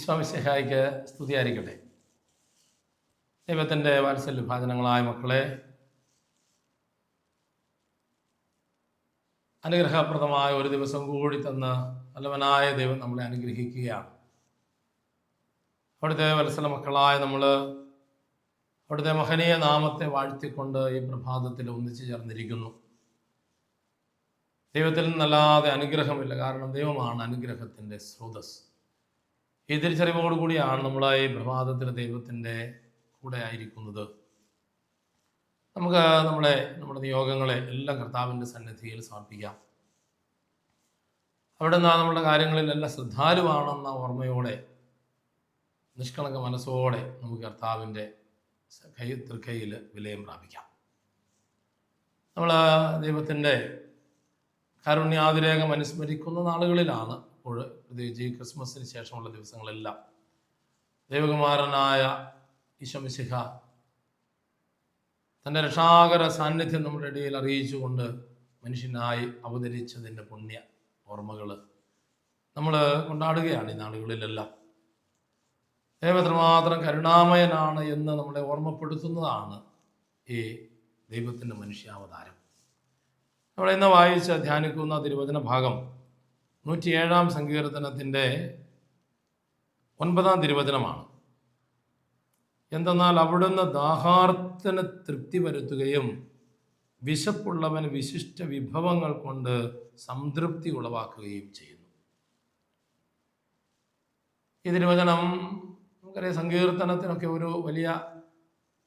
ഈശോമിശിഹായിക്ക് സ്തുതിയായിരിക്കട്ടെ ദൈവത്തിന്റെ വാത്സല്യ ഭാജനങ്ങളായ മക്കളെ അനുഗ്രഹപ്രദമായ ഒരു ദിവസം കൂടി തന്ന് നല്ലവനായ ദൈവം നമ്മളെ അനുഗ്രഹിക്കുകയാണ്. അവിടുത്തെ വത്സല മക്കളായ നമ്മൾ അവിടുത്തെ മഹനീയ നാമത്തെ വാഴ്ത്തിക്കൊണ്ട് ഈ പ്രഭാതത്തിൽ ഒന്നിച്ചു ചേർന്നിരിക്കുന്നു. ദൈവത്തിൽ നിന്നല്ലാതെ അനുഗ്രഹമില്ല കാരണം ദൈവമാണ് അനുഗ്രഹത്തിന്റെ സ്രോതസ് ഈ തിരിച്ചറിവോടുകൂടിയാണ് ഈ പ്രഭാതത്തിൽ ദൈവത്തിന്റെ കൂടെ ആയിരിക്കുന്നത്. നമുക്ക് നമ്മളെ നമ്മുടെ നിയോഗങ്ങളെ എല്ലാം കർത്താവിന്റെ സന്നിധിയിൽ സമർപ്പിക്കാം. അവിടെ നിന്ന് നമ്മുടെ കാര്യങ്ങളിലെല്ലാം ശ്രദ്ധാലുവാണെന്ന ഓർമ്മയോടെ നിഷ്കളങ്ക മനസ്സോടെ നമുക്ക് കർത്താവിന്റെ കൈ തൃക്കൈയിൽ വിലയം പ്രാപിക്കാം. നമ്മൾ ദൈവത്തിന്റെ കാരുണ്യാതിരേകം അനുസ്മരിക്കുന്ന നാളുകളിലാണ് ഇപ്പോൾ പ്രത്യേകിച്ച് ഈ ക്രിസ്മസിന് ശേഷമുള്ള ദിവസങ്ങളെല്ലാം ദൈവകുമാരനായ ഈശമിശിഹ തന്റെ രക്ഷാകര സാന്നിധ്യം നമ്മുടെ ഇടയിൽ അറിയിച്ചുകൊണ്ട് മനുഷ്യനായി അവതരിച്ചതിന്റെ പുണ്യ ഓർമ്മകൾ നമ്മൾ കൊണ്ടാടുകയാണ് ഈ നാളുകളിലെല്ലാം. ദൈവം എത്രമാത്രം കരുണാമയനാണ് എന്ന് നമ്മളെ ഓർമ്മപ്പെടുത്തുന്നതാണ് ഈ ദൈവത്തിന്റെ മനുഷ്യാവതാരം. നമ്മൾ ഇന്ന് വായിച്ച് ധ്യാനിക്കുന്ന തിരുവചന ഭാഗം നൂറ്റിയേഴാം സങ്കീർത്തനത്തിന്റെ ഒൻപതാം തിരുവചനമാണ്. എന്തെന്നാൽ അവിടുന്ന് ദാഹാർത്തന തൃപ്തി വരുത്തുകയും വിശപ്പുള്ളവന് വിശിഷ്ട വിഭവങ്ങൾ കൊണ്ട് സംതൃപ്തി ഉളവാക്കുകയും ചെയ്യുന്നു. ഈ തിരുവചനം നമുക്കറിയാം സങ്കീർത്തനത്തിനൊക്കെ ഒരു വലിയ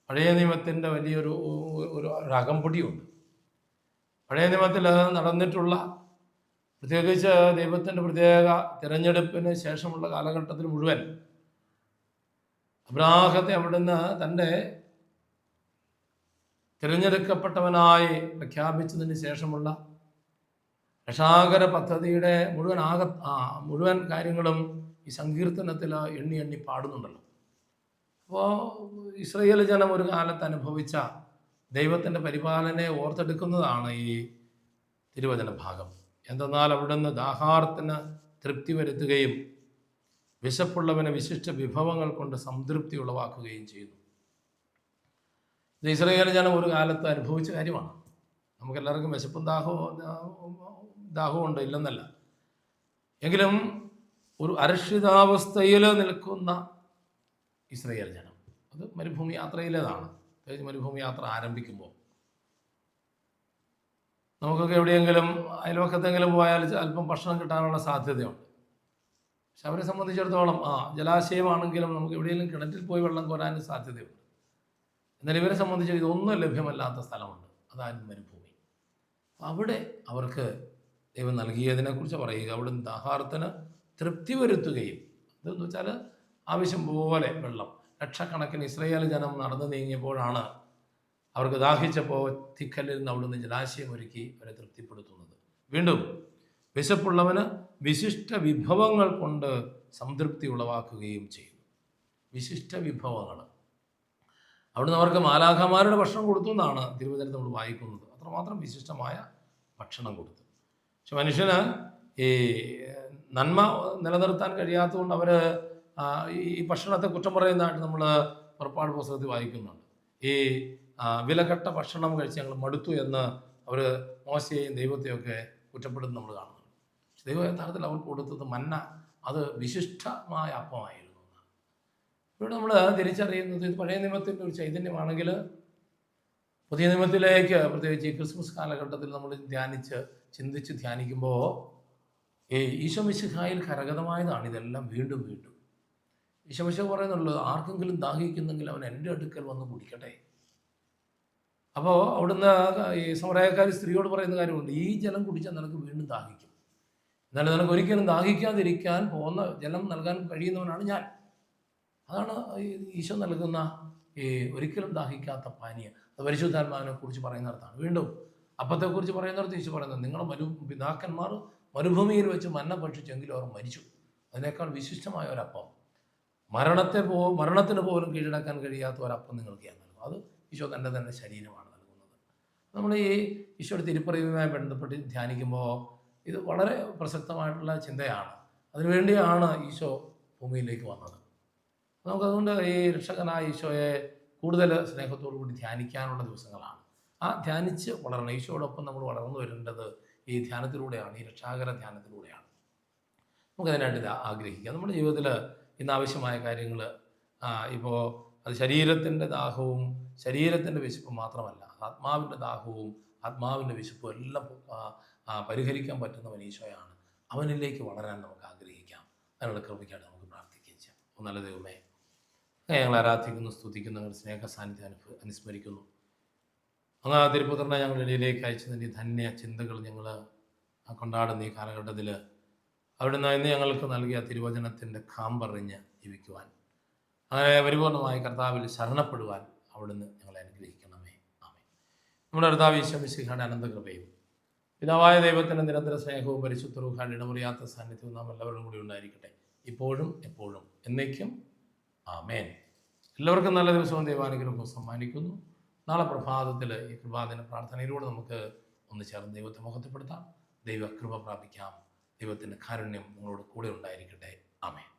പഴയ നിയമത്തിന്റെ വലിയൊരു ഒരു അകമ്പൊടിയുണ്ട്. പഴയ നിയമത്തിൽ നടന്നിട്ടുള്ള പ്രത്യേകിച്ച് ദൈവത്തിന്റെ പ്രത്യേക തിരഞ്ഞെടുപ്പിന് ശേഷമുള്ള കാലഘട്ടത്തിൽ മുഴുവൻ അബ്രാഹത്തെ അവിടുന്ന് തന്റെ തിരഞ്ഞെടുക്കപ്പെട്ടവനായി പ്രഖ്യാപിച്ചതിന് ശേഷമുള്ള രക്ഷാകര പദ്ധതിയുടെ മുഴുവൻ ആക മുഴുവൻ കാര്യങ്ങളും ഈ സങ്കീർത്തനത്തിൽ എണ്ണി എണ്ണി പാടുന്നുണ്ടല്ലോ. അപ്പോൾ ഇസ്രയേൽ ജനം ഒരു കാലത്ത് അനുഭവിച്ച ദൈവത്തിന്റെ പരിപാലനയെ ഓർത്തെടുക്കുന്നതാണ് ഈ തിരുവചന ഭാഗം. എന്തെന്നാൽ അവിടുന്ന് ദാഹാർത്തിന് തൃപ്തി വരുത്തുകയും വിശപ്പുള്ളവനെ വിശിഷ്ട വിഭവങ്ങൾ കൊണ്ട് സംതൃപ്തി ഉളവാക്കുകയും ചെയ്യുന്നു ഇത് ഇസ്രയേൽ ജനം ഒരു കാലത്ത് അനുഭവിച്ച കാര്യമാണ്. നമുക്കെല്ലാവർക്കും വിശപ്പും ദാഹവും ദാഹവും ഉണ്ട് ഇല്ലെന്നല്ല. എങ്കിലും ഒരു അരക്ഷിതാവസ്ഥയിൽ നിൽക്കുന്ന ഇസ്രയേൽ ജനം. അത് മരുഭൂമി യാത്രയിലേതാണ്. പ്രത്യേകിച്ച് മരുഭൂമി യാത്ര ആരംഭിക്കുമ്പോൾ നമുക്കൊക്കെ എവിടെയെങ്കിലും അയൽവക്കത്തെങ്കിലും പോയാൽ അല്പം ഭക്ഷണം കിട്ടാനുള്ള സാധ്യതയുണ്ട്. പക്ഷെ അവരെ സംബന്ധിച്ചിടത്തോളം ആ ജലാശയമാണെങ്കിലും നമുക്ക് എവിടെയെങ്കിലും കിണറ്റിൽ പോയി വെള്ളം കോരാനും സാധ്യതയുണ്ട്. എന്നാൽ ഇവരെ സംബന്ധിച്ച് ഇതൊന്നും ലഭ്യമല്ലാത്ത സ്ഥലമുണ്ട്. അതാണ് മരുഭൂമി. അവിടെ അവർക്ക് ദൈവം നൽകിയതിനെക്കുറിച്ച് പറയുക അവിടെ ദാഹാരത്തിന് തൃപ്തി വരുത്തുകയും അതെന്ന് വെച്ചാൽ ആവശ്യം പോലെ വെള്ളം. ലക്ഷക്കണക്കിന് ഇസ്രയേൽ ജനം നടന്നു നീങ്ങിയപ്പോഴാണ് അവർക്ക് ദാഹിച്ചപ്പോൾ തിക്കലിൽ നിന്ന് അവിടുന്ന് ജലാശയം ഒരുക്കി അവരെ തൃപ്തിപ്പെടുത്തുന്നത്. വീണ്ടും വിശപ്പുള്ളവന് വിശിഷ്ട വിഭവങ്ങൾ കൊണ്ട് സംതൃപ്തി ഉളവാക്കുകയും ചെയ്യുന്നു വിശിഷ്ട വിഭവങ്ങൾ. അവിടുന്ന് അവർക്ക് മാലാഖമാരുടെ ഭക്ഷണം കൊടുത്തു എന്നാണ് തിരുവചനത്തിൽ നമ്മൾ വായിക്കുന്നത്. അത്രമാത്രം വിശിഷ്ടമായ ഭക്ഷണം കൊടുത്തു. പക്ഷെ മനുഷ്യന് ഈ നന്മ നിലനിർത്താൻ കഴിയാത്തതുകൊണ്ട് അവർ ഈ ഭക്ഷണത്തെ കുറ്റം പറയുന്നതായിട്ട് നമ്മൾ പുറപ്പാട് പുസ്തകത്തിൽ വായിക്കുന്നുണ്ട്. ഈ വിലകെട്ട ഭക്ഷണം കഴിച്ച് ഞങ്ങൾ മടുത്തു എന്ന് അവർ മോശയെയും ദൈവത്തെയൊക്കെ കുറ്റപ്പെടുത്തുന്ന നമ്മൾ കാണുന്നു ദൈവം യഥാർത്ഥത്തിൽ അവർക്ക് കൊടുത്തത് മന്ന അത് വിശിഷ്ടമായ അപ്പമായിരുന്നു ഇവിടെ നമ്മൾ തിരിച്ചറിയുന്നത് ഇത് പഴയ നിയമത്തിന്റെ ഒരു ചൈതന്യമാണെങ്കിൽ പുതിയ നിയമത്തിലേക്ക് പ്രത്യേകിച്ച് ഈ ക്രിസ്മസ് കാലഘട്ടത്തിൽ നമ്മൾ ധ്യാനിച്ച് ചിന്തിച്ച് ധ്യാനിക്കുമ്പോൾ ഈ ഈശോമിശിഹായിൽ കരഗതമായതാണ് ഇതെല്ലാം വീണ്ടും വീണ്ടും. ഈശോമിശ പറയുന്നുള്ളത് ആർക്കെങ്കിലും ദാഹിക്കുന്നെങ്കിൽ അവൻ എന്റെ അടുക്കൽ വന്ന് കുടിക്കട്ടെ. അപ്പോൾ അവിടുന്ന് ഈ സമരായക്കാർ സ്ത്രീയോട് പറയുന്ന കാര്യമുണ്ട് ഈ ജലം കുടിച്ചാൽ നിനക്ക് വീണ്ടും ദാഹിക്കും. എന്നാൽ നിനക്ക് ഒരിക്കലും ദാഹിക്കാതിരിക്കാൻ പോകുന്ന ജലം നൽകാൻ കഴിയുന്നവനാണ് ഞാൻ. അതാണ് ഈശോ നൽകുന്ന ഈ ഒരിക്കലും ദാഹിക്കാത്ത പാനീയം. അത് പരിശുദ്ധാത്മാവിനെ കുറിച്ച് പറയുന്നിടത്താണ്. വീണ്ടും അപ്പത്തെക്കുറിച്ച് പറയുന്നിടത്ത് ഈശോ പറയുന്നത് നിങ്ങളുടെ മരു പിതാക്കന്മാർ മരുഭൂമിയിൽ വെച്ച് മന്ന ഭക്ഷിച്ചെങ്കിലും അവർ മരിച്ചു. അതിനേക്കാൾ വിശിഷ്ടമായ ഒരപ്പം. മരണത്തെ പോ മരണത്തിന് പോലും കീഴടക്കാൻ കഴിയാത്ത ഒരപ്പം നിങ്ങൾക്ക് ഞാൻ നൽകും. അത് ഈശോ തന്റെ തന്നെ ശരീരമാണ് നൽകുന്നത്. നമ്മൾ ഈ ഈശോയുടെ തിരുപ്പറിയുമായി ബന്ധപ്പെട്ട് ധ്യാനിക്കുമ്പോൾ ഇത് വളരെ പ്രസക്തമായിട്ടുള്ള ചിന്തയാണ്. അതിനുവേണ്ടിയാണ് ഈശോ ഭൂമിയിലേക്ക് വന്നത്. നമുക്കതുകൊണ്ട് ഈ രക്ഷകനായ ഈശോയെ കൂടുതൽ സ്നേഹത്തോടു കൂടി ധ്യാനിക്കാനുള്ള ദിവസങ്ങളാണ്. ആ ധ്യാനിച്ച് വളരണം. ഈശോടൊപ്പം നമ്മൾ വളർന്നു വരേണ്ടത് ഈ ധ്യാനത്തിലൂടെയാണ് ഈ രക്ഷാകര ധ്യാനത്തിലൂടെയാണ്. നമുക്കതിനായിട്ട് ഇത് ആഗ്രഹിക്കാം. നമ്മുടെ ജീവിതത്തിൽ ഇന്ന് ആവശ്യമായ കാര്യങ്ങൾ ഇപ്പോൾ അത് ശരീരത്തിന്റെ ദാഹവും ശരീരത്തിന്റെ വിശപ്പും മാത്രമല്ല ആത്മാവിന്റെ ദാഹവും ആത്മാവിന്റെ വിശപ്പും എല്ലാം പരിഹരിക്കാൻ പറ്റുന്നവൻ ഈശോയാണ്. അവനിലേക്ക് വളരാൻ നമുക്ക് ആഗ്രഹിക്കാം. അതിനുള്ള കൃപയ്ക്കായിട്ട് നമുക്ക് പ്രാർത്ഥിക്കുകയും ചെയ്യാം. നല്ല ദൈവമേ ഞങ്ങൾ ആരാധിക്കുന്നു സ്തുതിക്കുന്നു ഞങ്ങൾ സ്നേഹ സാന്നിധ്യം അനുഭവ അനുസ്മരിക്കുന്നു. അങ്ങ് തിരുപുത്രനെ ഞങ്ങളുടെ ഇടയിലേക്ക് അയച്ചതിന്റെ ധന്യ ചിന്തകൾ ഞങ്ങൾ കൊണ്ടാടുന്ന ഈ കാലഘട്ടത്തിൽ അവിടുന്ന് ഇന്ന് ഞങ്ങൾക്ക് നൽകിയ തിരുവചനത്തിന്റെ കാമ്പറിഞ്ഞ് ജീവിക്കുവാൻ അങ്ങനെ പരിപൂർണമായി കർത്താവിൽ ശരണപ്പെടുവാൻ അവിടുന്ന് ഞങ്ങളെ അനുഗ്രഹിക്കണമേ. ആമേ നമ്മുടെ കർത്താവ് ഈശ്വമിശിഖാന്റെ അനന്തകൃപയും പിതാവായ ദൈവത്തിന്റെ നിരന്തര സ്നേഹവും പരിശുദ്ധവും ഇടമുറിയാത്ത സാന്നിധ്യവും നാം എല്ലാവരും കൂടി ഉണ്ടായിരിക്കട്ടെ. ഇപ്പോഴും എപ്പോഴും എന്നേക്കും ആമേൻ. എല്ലാവർക്കും നല്ല ദിവസവും ദൈവാനുഗ്രഹവും സമ്മാനിക്കുന്നു. നാളെ പ്രഭാതത്തിൽ ഈ കൃപാദിന പ്രാർത്ഥനയിലൂടെ നമുക്ക് ഒന്ന് ചേർന്ന് ദൈവത്തെ മുഖത്തപ്പെടുത്താം ദൈവ കൃപ പ്രാപിക്കാം. ദൈവത്തിന്റെ കാരുണ്യം നിങ്ങളോട് കൂടെ ഉണ്ടായിരിക്കട്ടെ. ആമേൻ.